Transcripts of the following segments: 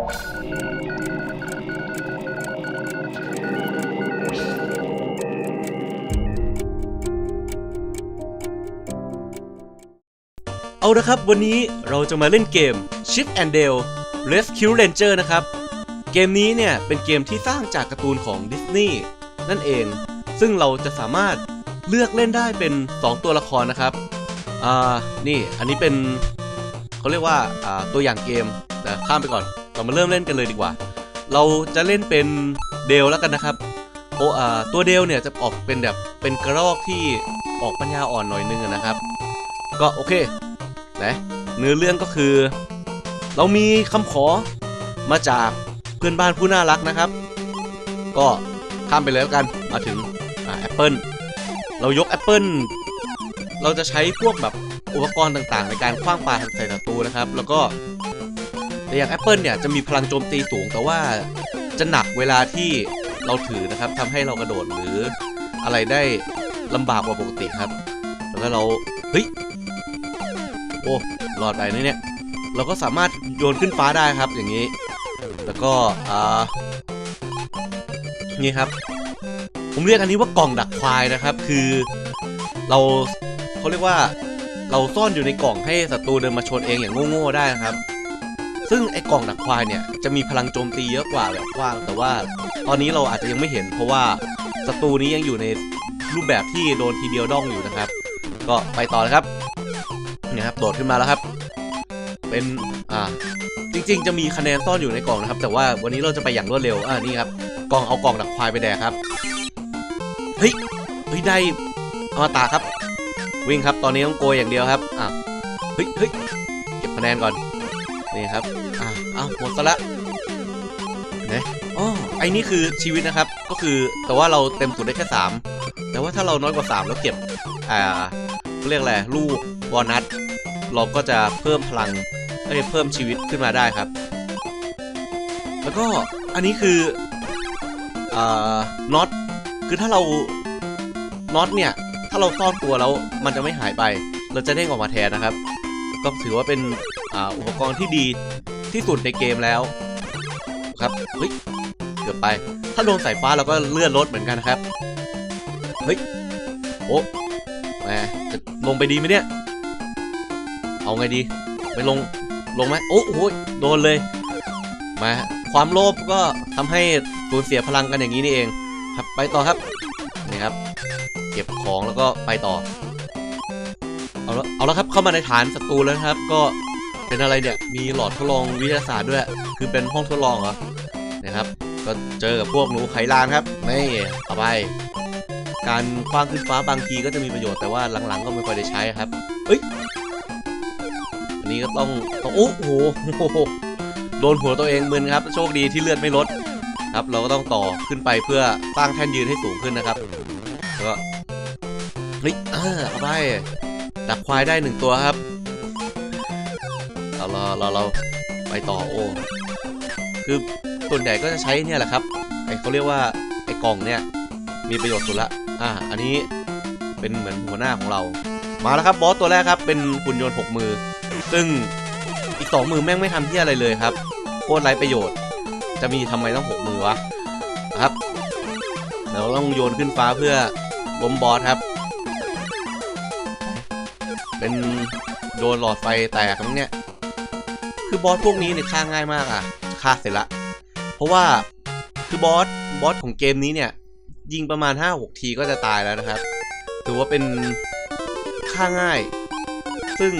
เอาละครับวันนี้เราจะมาเล่นเกม Chip and Dale Rescue Ranger นะครับ เกมนี้เนี่ยเป็นเกมที่สร้างจากการ์ตูนของดิสนีย์นั่นเอง ซึ่งเราจะสามารถเลือกเล่นได้เป็น 2 ตัวละครนะครับ อ่า นี่อันนี้เป็นเขาเรียกว่า อ่า ตัวอย่างเกมแต่ข้ามไปก่อน เรามาเริ่มเล่นกันเลยดีกว่า เราจะเล่นเป็นเดลแล้วกันนะครับโออ่าตัวเดลเนี่ยจะออกเป็นแบบเป็นกระรอกที่ออกปัญญาอ่อนหน่อยนึงนะครับ ก็โอเคนะเนื้อเรื่องก็คือ เรามีคำขอมาจากเพื่อนบ้านผู้น่ารักนะครับ ก็ข้ามไปเลยแล้วกันมาถึงแอปเปิลเรายกแอปเปิลเราจะใช้พวกแบบอุปกรณ์ต่างๆ ในการคว้างปลาใส่ศัตรูนะครับ แล้วก็ แต่อย่างแอปเปิลเนี่ยจะมีพลังโจมตีสูงแต่ว่าจะหนักเวลาที่เราถือนะครับทำให้เรากระโดดหรืออะไรได้ลำบากกว่าปกติครับ แล้วก็เราเฮ้ยโอ้รอดไปนะเนี่ยเราก็สามารถโยนขึ้นฟ้าได้ครับอย่างนี้ แล้วก็อ่านี่ครับผมเรียกอันนี้ว่ากล่องดักควายนะครับ คือเราเขาเรียกว่าเราซ่อนอยู่ในกล่องให้ศัตรูเดินมาชนเองอย่างโง่ๆได้นะครับ ซึ่งไอ้กล่องดักควายเนี่ยจะมีพลังโจมตีเยอะกว่าแบบกว้าง แต่ว่าตอนนี้เราอาจจะยังไม่เห็น เพราะว่าศัตรูนี้ยังอยู่ในรูปแบบที่โดนทีเดียวด้องอยู่นะครับ ก็ไปต่อเลยครับเนี่ยครับโดดขึ้นมาแล้วครับ เป็นอ่าจริง ๆ จะมีคะแนนซ่อนอยู่ในกล่องนะครับ แต่ว่าวันนี้เราจะไปอย่างรวดเร็วอ่านี่ครับกล่องเอากล่องดักควายไปแดกครับเฮ้ยเฮ้ยได้อมตะครับ วิ่งครับตอนนี้ต้องโกยอย่างเดียวครับอ่าเฮ้ยเฮ้ยเก็บคะแนนก่อน นี่ครับอ่าอ้าวหมดซะละเนี่ยอ๋อไอ้นี่คือชีวิตนะครับก็คือแต่ว่าเราเต็มสุดได้แค่สามแต่ว่าถ้าเราน้อยกว่าสามแล้วเก็บอ่าเรียกอะไรลูกวอลนัทเราก็จะเพิ่มพลังเอ้ยเพิ่มชีวิตขึ้นมาได้ครับ แล้วก็อันนี้คืออ่าน็อตคือถ้าเราน็อตเนี่ยถ้าเราซ่อนตัวแล้วมันจะไม่หายไป เราจะเด้งออกมาแทนนะครับ ก็ถือว่าเป็น อุปกรณ์ที่ดีที่สุดในเกมแล้ว ครับเฮ้ยเกือบไป ถ้าโดนสายฟ้าเราก็เลื่อนรถเหมือนกันนะครับเฮ้ยโอ้แหมจะลงไปดีไหมเนี่ย เอาไงดี ไปลงลงไหมโอ้โหโดนเลยมาความโลภก็ทำให้สูญเสียพลังกันอย่างนี้นี่เอง ครับไปต่อครับนี่ครับ เก็บของแล้วก็ไปต่อ เอาละเอาละครับเข้ามาในฐานศัตรูแล้วครับ ก็ เป็นอะไรเนี่ย มีหลอดทดลองวิทยาศาสตร์ด้วย คือเป็นห้องทดลองเหรอนะครับ ก็เจอกับพวกหนูไขลานครับนี่เอาไป การคว้างขึ้นฟ้าบางทีก็จะมีประโยชน์แต่ว่าหลังๆ ก็ไม่ค่อยได้ใช้ครับเฮ้ยอันนี้ก็ต้องต้องโอ้โหโดนหัวตัวเองมึนครับ โชคดีที่เลือดไม่ลดครับ เราก็ต้องต่อขึ้นไปเพื่อสร้างแท่นยืนให้สูงขึ้นนะครับก็เฮ้ยเออเอาไปดักควายได้หนึ่งตัวครับ เราเราไปต่อโอ้คือส่วนใหญ่ก็จะใช้เนี่ยแหละครับไอเขาเรียกว่าไอกล่องเนี่ยมีประโยชน์สุดละอ่าอันนี้เป็นเหมือนหัวหน้าของเรา มาแล้วครับบอสตัวแรกครับเป็นหุ่นยนต์หกมือ ซึ่งอีกสองมือแม่งไม่ทำที่อะไรเลยครับโคตรไร้ประโยชน์ จะมีทำไมต้องหกมือวะนะครับเราต้องโยนขึ้นฟ้าเพื่อล้มบอสครับ เป็นโดนหลอดไฟแตกมั้งเนี่ย คือบอสพวกนี้เนี่ยฆ่าง่ายมากอะฆ่าเสร็จละ เพราะว่าคือบอสบอสของเกมนี้เนี่ย ยิงประมาณ 5-6 ทีก็จะตายแล้วนะครับ ถือว่าเป็นค่าง่าย ซึ่ง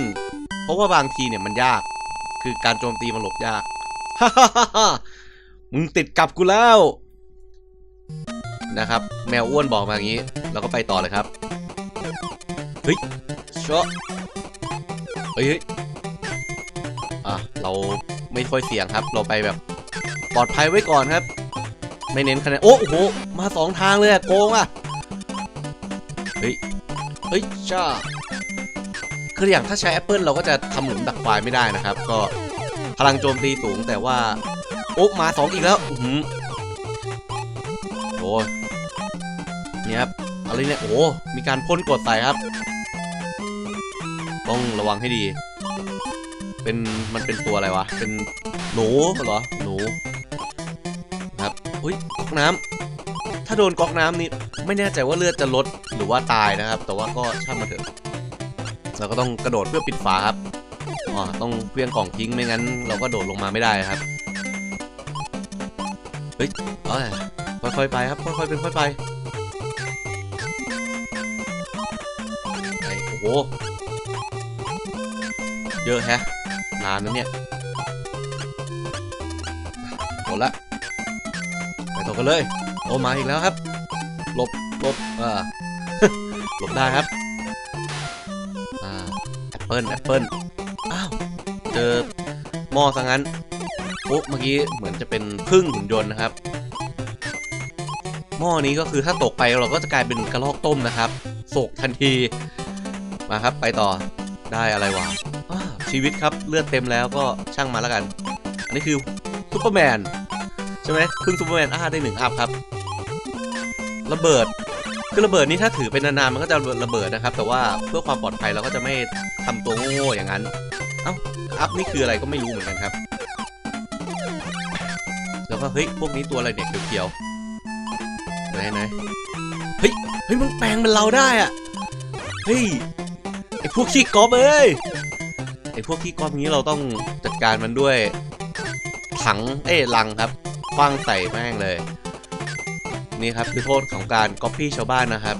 เพราะว่าบางทีเนี่ยมันยาก คือการโจมตีมันหลบยากมึงติดกับกูแล้วนะครับ แมวอ้วนบอกมาอย่างนี้ เราก็ไปต่อเลยครับ เฮ้ยชอเฮ้ย อะเราไม่ค่อยเสี่ยงครับ เราไปแบบปลอดภัยไว้ก่อนครับ ไม่เน้นคะแนนโอ้โหมาสองทางเลยอะโกงอะเฮ้ยเฮ้ยจ้าคืออย่างถ้าใช้แอปเปิลเราก็จะทำหลุมดักควายไม่ได้นะครับ ก็พลังโจมตีสูงแต่ว่าโอ๊ะมาสองอีกแล้วอือหือโอ้ยเนี่ยครับอะไรเนี่ยโอ้มีการพ่นกดใส่ครับ ต้องระวังให้ดี เป็นมันเป็นตัวอะไรวะ เป็นหนูเหรอหนูครับอุ้ยก๊อกน้ำถ้าโดนก๊อกน้ำนี่ไม่แน่ใจว่าเลือดจะลดหรือว่าตายนะครับ แต่ว่าก็ช่างมันเถอะเราก็ต้องกระโดดเพื่อปิดฝาครับอ๋อต้องเคลื่องกล่องทิ้งไม่งั้น เราก็โดดลงมาไม่ได้ครับเฮ้ยเอ้ยค่อยๆไปครับค่อยๆเป็นค่อยไปโอ้โหเยอะแฮะ นานนะเนี่ยหมดละไปต่อกันเลยโอมาอีกแล้วครับหลบหลบเออหลบได้ครับอ่าแอปเปิลแอปเปิลอ้าวเจอหม้อซะงั้นโอ้เมื่อกี้เหมือนจะเป็นพึ่งหุ่นยนต์นะครับ หม้อนี้ก็คือถ้าตกไปเราก็จะกลายเป็นกระรอกต้มนะครับโศกทันทีมาครับไปต่อได้อะไรวะ ชีวิตครับเลือดเต็มแล้วก็ช่างมาแล้วกัน อันนี้คือซูเปอร์แมนใช่ไหมพิ่งซูเปอร์แมนอ่าได้หนึ่งอัพครับระเบิดคือระเบิดนี่ถ้าถือเป็นนานๆมันก็จะระเบิดนะครับ แต่ว่าเพื่อความปลอดภัยเราก็จะไม่ทำตัวโง่ๆอย่างนั้นเอ้าอัพนี่คืออะไรก็ไม่รู้เหมือนกันครับ แล้วก็เฮ้ยพวกนี้ตัวอะไรเนี่ยเขียวๆไหนไหนเฮ้ยเฮ้ยมันแปลงเป็นเราได้อะเฮ้ยไอพวกขี้กอบเอ้ย อพวกขี้กอบนี้เราต้องจัดการมันด้วยถังเอ้ลังครับคว้างใส่แม่งเลย นี่ครับคือโทษของการก๊อปปี้ชาวบ้านนะครับ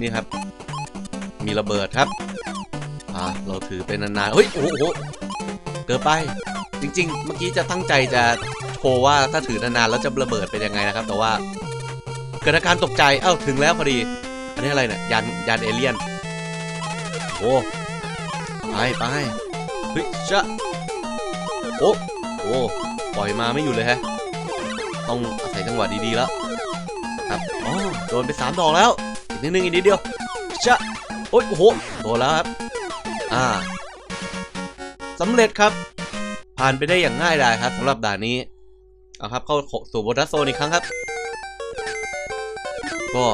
นี่ครับ มีระเบิดครับอ่าเราถือเป็นนานๆเฮ้ยโอ้โหโอ้โหเกินไป จริง ๆ เมื่อกี้จะตั้งใจจะโชว์ว่าถ้าถือนานๆแล้วจะระเบิดเป็นยังไงนะครับ แต่ว่าเกิดอาการตกใจเอ้าถึงแล้วพอดี อันนี้อะไรเนี่ยยานยานเอเลี่ยนโอ้ ไปไปเฮ้ยจะโอ้โอ้ปล่อยมาไม่อยู่เลยฮะ ต้องอาศัยจังหวะดีๆแล้ว ครับอ๋อโดนไปสามดอกแล้ว อีกนิดนึงอีกนิดเดียวชะโอ๊ยโอ้โหโดนแล้วครับ อ่าสำเร็จครับ ผ่านไปได้อย่างง่ายดายครับสำหรับด่านนี้เอาครับเข้าสู่โบนัสโซนอีกครั้งครับ ก็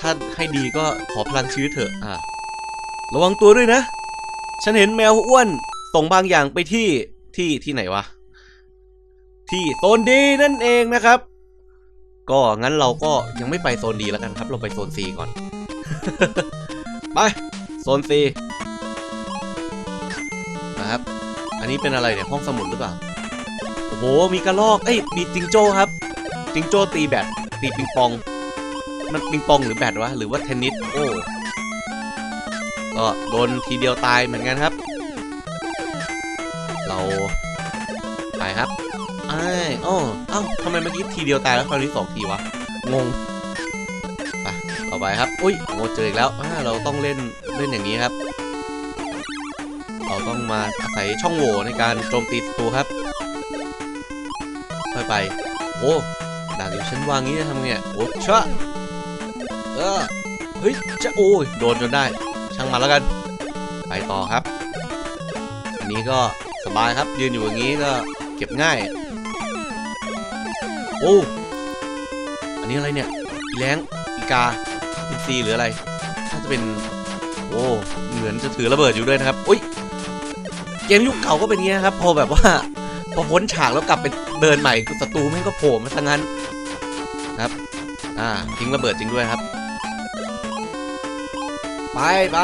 ถ้าให้ดีก็ขอพลังชีวิตเถอะอ่าระวังตัวด้วยนะ ฉันเห็นแมวอ้วนส่งบางอย่างไปที่ที่ที่ไหนวะ ที่โซนดีนั่นเองนะครับ ก็งั้นเราก็ยังไม่ไปโซนดีแล้วกันครับ เราไปโซน C ก่อน ไปโซน C นะครับ อันนี้เป็นอะไรเนี่ยห้องสมุดหรือเปล่า โอ้โห มีกระลอก เอ้ย มีจิงโจ้ครับ จิงโจ้ตีแบด ตีปิงปอง มันปิงปองหรือแบดวะ หรือว่าเทนนิส โอ้ ก็โดนทีเดียวตายเหมือนกันครับ เราไปครับไอ้ายอ้อเอ้าทำไมเมื่อกี้ทีเดียวตายแล้วคราวนี้สองทีวะ งงไปต่อไปครับ อุ้ยโง่เจออีกแล้วเราต้องเล่นเล่นอย่างนี้ครับ เราต้องมาอาศัยช่องโหว่ในการโจมตีศัตรูครับ ค่อยไป โอ้ด่านอยู่ชั้นวางงี้จะทำไงเนี่ยโอ้ชะเออเฮ้ยจะโอ้ยโดนจนได้ ช่างมาแล้วกัน ไปต่อครับ อันนี้ก็สบายครับ ยืนอยู่อย่างนี้ก็เก็บง่าย โอ้ อันนี้อะไรเนี่ยอีแรงอีกาอินซีหรืออะไรน่าจะเป็น โอ้เหมือนจะถือระเบิดอยู่ด้วยนะครับ อุ้ย เกมยุคเก่าก็เป็นอย่างนี้นะครับ พอแบบว่า พอพ้นฉากแล้วกลับไปเดินใหม่ศัตรูแม่งก็โผล่มาทั้งนั้นครับ อ่าทิ้งระเบิดจริงด้วยครับ ไปไป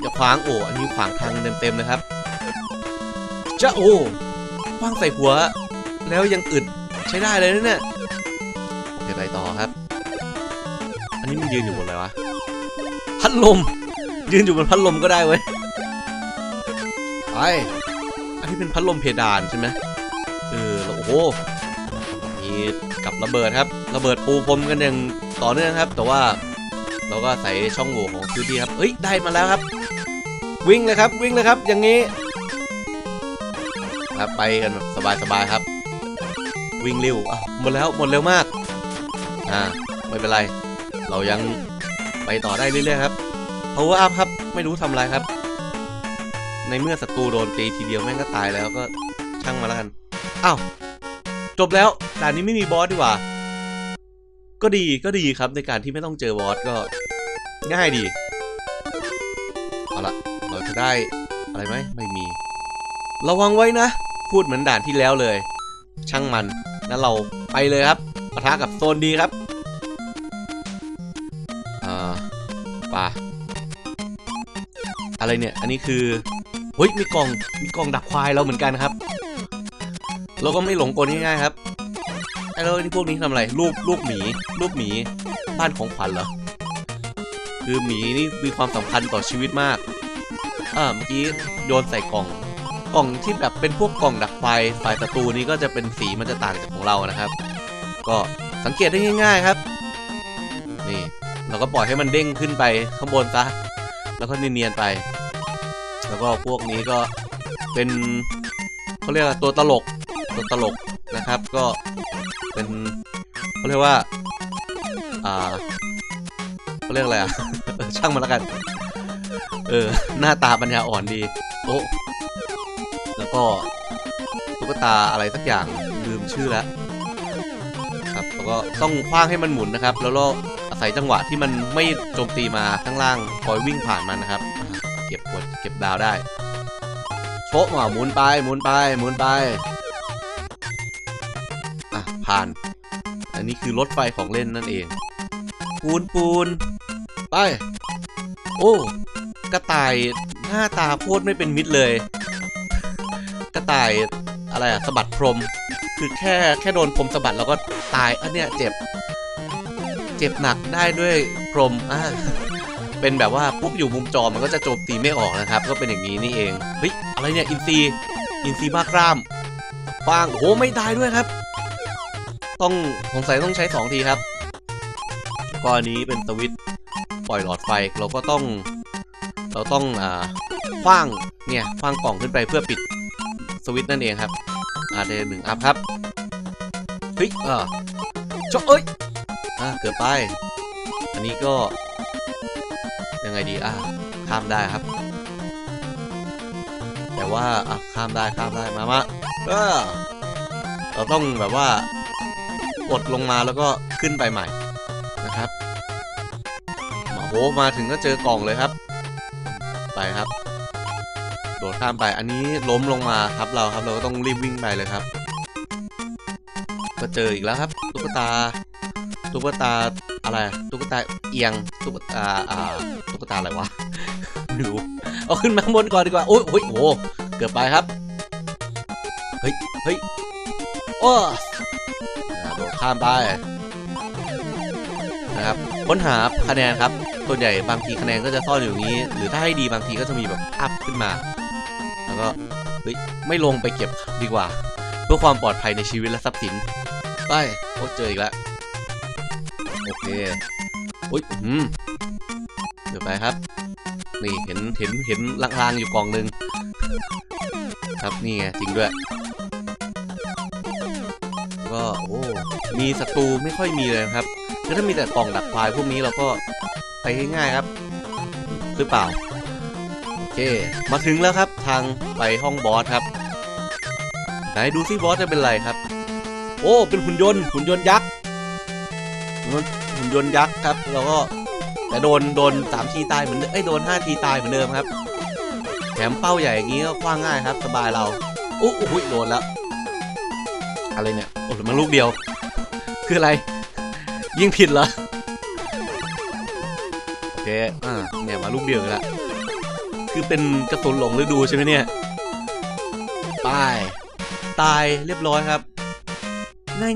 อย่าขวางโอ้อันนี้ขวางทางเต็มๆเลยครับจะโอ้คว้างใส่หัว แล้วยังอึดใช้ได้เลยนะเนี่ยโอเคไปต่อครับ อันนี้มันยืนอยู่บนอะไรวะพัดลม ยืนอยู่บนพัดลมก็ได้เว้ยไปอันนี้เป็นพัดลมเพดานใช่ไหมเออโอ้โหมีกับระเบิดครับ ระเบิดปูพรมกันอย่างต่อเนื่องครับ แต่ว่า เราก็ใส่ช่องโหว่ของพื้นที่ครับเอ้ยได้มาแล้วครับ วิ่งเลยครับวิ่งเลยครับ อย่างนี้ครับไปกันแบบสบายๆครับ วิ่งเร็วอะหมดแล้วหมดเร็วมากอ่าไม่เป็นไร เรายังไปต่อได้เรื่อยๆครับ power up ครับไม่รู้ทำอะไรครับ ในเมื่อศัตรูโดนตีทีเดียวแม่งก็ตายแล้วก็ช่างมาแล้วกันอ้าวจบแล้วด่านนี้ไม่มีบอสดีกว่า ก็ดีก็ดีครับในการที่ไม่ต้องเจอบอสก็ง่ายดี เอาละเราจะได้อะไรไหมไม่มี ระวังไว้นะ พูดเหมือนด่านที่แล้วเลย ช่างมันนั้นเราไปเลยครับปะทะกับโซนดีครับอ่าป่าอะไรเนี่ย อันนี้คือเฮ้ยมีกล่องมีกล่องดักควายเราเหมือนกันครับ เราก็ไม่หลงกลง่ายๆครับ ไอ้แล้วนี่พวกนี้ทำอะไรรูปรูปหมีรูปหมีบ้านของขวัญเหรอคือหมีนี่มีความสำคัญต่อชีวิตมากอ่าเมื่อกี้โยนใส่กล่องกล่องที่แบบเป็นพวกกล่องดักไฟฝ่ายศัตรูนี้ก็จะเป็นสีมันจะต่างจากของเรานะครับ ก็สังเกตได้ง่าย ๆครับ นี่ เราก็ปล่อยให้มันเด้งขึ้นไปข้างบนซะแล้วก็เนียนๆไป แล้วก็พวกนี้ก็เป็นเขาเรียกว่าตัวตลกตัวตลกนะครับ ก็ เป็นเขาเรียกว่า อ่าเขาเรียกอะไรอะ ช่างมันแล้วกัน เออ หน้าตาปัญญาอ่อนดีโอ้แล้วก็ตุ๊กตาอะไรสักอย่างลืมชื่อแล้วครับแล้วก็ต้องคว้างให้มันหมุนนะครับ แล้วก็อาศัยจังหวะที่มันไม่โจมตีมาข้างล่างคอยวิ่งผ่านมันนะครับ เก็บกดเก็บดาวได้โชะมาหมุนไปหมุนไปหมุนไป ผ่าน อันนี้คือรถไฟของเล่นนั่นเอง ปูนปูน ไป โอ้ กระต่ายหน้าตาโคตรไม่เป็นมิตรเลย กระต่ายอะไรอะสะบัดพรม คือแค่แค่โดนพรมสะบัดแล้วก็ตายอันเนี้ยเจ็บ เจ็บหนักได้ด้วยพรมอ่าเป็นแบบว่าปุ๊บอยู่มุมจอมันก็จะโจมตีไม่ออกนะครับ ก็เป็นอย่างนี้นี่เอง เฮ้ย อะไรเนี่ย อินซีอินซีบ้ากรามฟางโอ้ไม่ตายด้วยครับ ต้องสงสัยต้องใช้สองทีครับก็อันนี้เป็นสวิตปล่อยหลอดไฟเราก็ต้อง เราต้องอ่าคว้างเนี่ยคว้างกล่องขึ้นไปเพื่อปิดสวิตนั่นเองครับอาเดหนึ่งอัพครับเฮ้ยอ่าชกเอ้ยอ่าเกิดไป อันนี้ก็ ยังไงดีอ่าข้ามได้ครับ แต่ว่าอะข้ามได้ข้ามได้มามาเออเราต้องแบบว่า กดลงมาแล้วก็ขึ้นไปใหม่นะครับโอ้โหมาถึงก็เจอกล่องเลยครับ ไปครับ โดดข้ามไปอันนี้ล้มลงมาครับเราครับเราก็ต้องรีบวิ่งไปเลยครับ ก็เจออีกแล้วครับตุ๊กตาตุ๊กตาอะไรตุ๊กตาเอียงตุ๊กตาอ่าตุ๊กตาอะไรวะไม่รู้เอาขึ้นมาบนก่อนดีกว่าโอ้ยโอ้ยโอ้โหเกือบไปครับ เฮ้ยเฮ้ยโอ้ ข้ามไปนะครับค้นหาคะแนนครับส่วนใหญ่บางทีคะแนนก็จะซ่อนอยู่อย่างนี้ หรือถ้าให้ดีบางทีก็จะมีแบบอัพขึ้นมา แล้วก็เฮ้ยไม่ลงไปเก็บดีกว่า เพื่อความปลอดภัยในชีวิตและทรัพย์สินไปโอ้เจออีกแล้วโอเคโอ้ยอืมเดี๋ยวไปครับ นี่เห็นเห็นเห็นลางๆอยู่กล่องหนึ่งครับนี่ไงจริงด้วย ก็โอ้ มีศัตรูไม่ค่อยมีเลยครับคือถ้ามีแต่กล่องดักควายพวกนี้เราก็ไปง่ายๆครับ หรือเปล่า โอเค มาถึงแล้วครับทางไปห้องบอสครับ ไหนดูซิบอสจะเป็นไรครับ โอ้เป็นหุ่นยนต์หุ่นยนต์ยักษ์หุ่นยนต์ยักษ์ครับ แล้วก็แต่โดนโดนสามทีตายเหมือนเดิมเอ้ยโดนห้าทีตายเหมือนเดิมครับแถมเป้าใหญ่อย่างนี้ก็คว้างง่ายครับ สบายเราอู้หูโดนแล้ว อะไรเนี่ย โอ้มันลูกเดียว คืออะไร ยิงผิดเหรอโอเคอ่าเนี่ยมาลูกเดียวอีกแล้วคือเป็นกระสุนหลงฤดูใช่ไหมเนี่ยตายตายเรียบร้อยครับ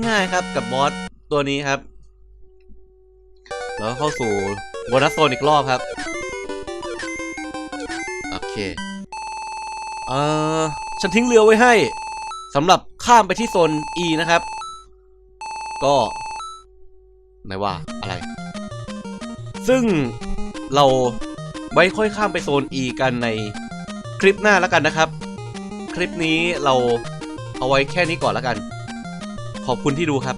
ง่ายๆครับกับบอสตัวนี้ครับ แล้วเข้าสู่โบนัสโซนอีกรอบครับ โอเค เอ่อ ฉันทิ้งเรือไว้ให้สำหรับข้ามไปที่โซน E นะครับ ก็ไม่ว่าอะไร ซึ่งเราไว้ค่อยข้ามไปโซน E กันในคลิปหน้าแล้วกันนะครับ คลิปนี้เราเอาไว้แค่นี้ก่อนแล้วกัน ขอบคุณที่ดูครับ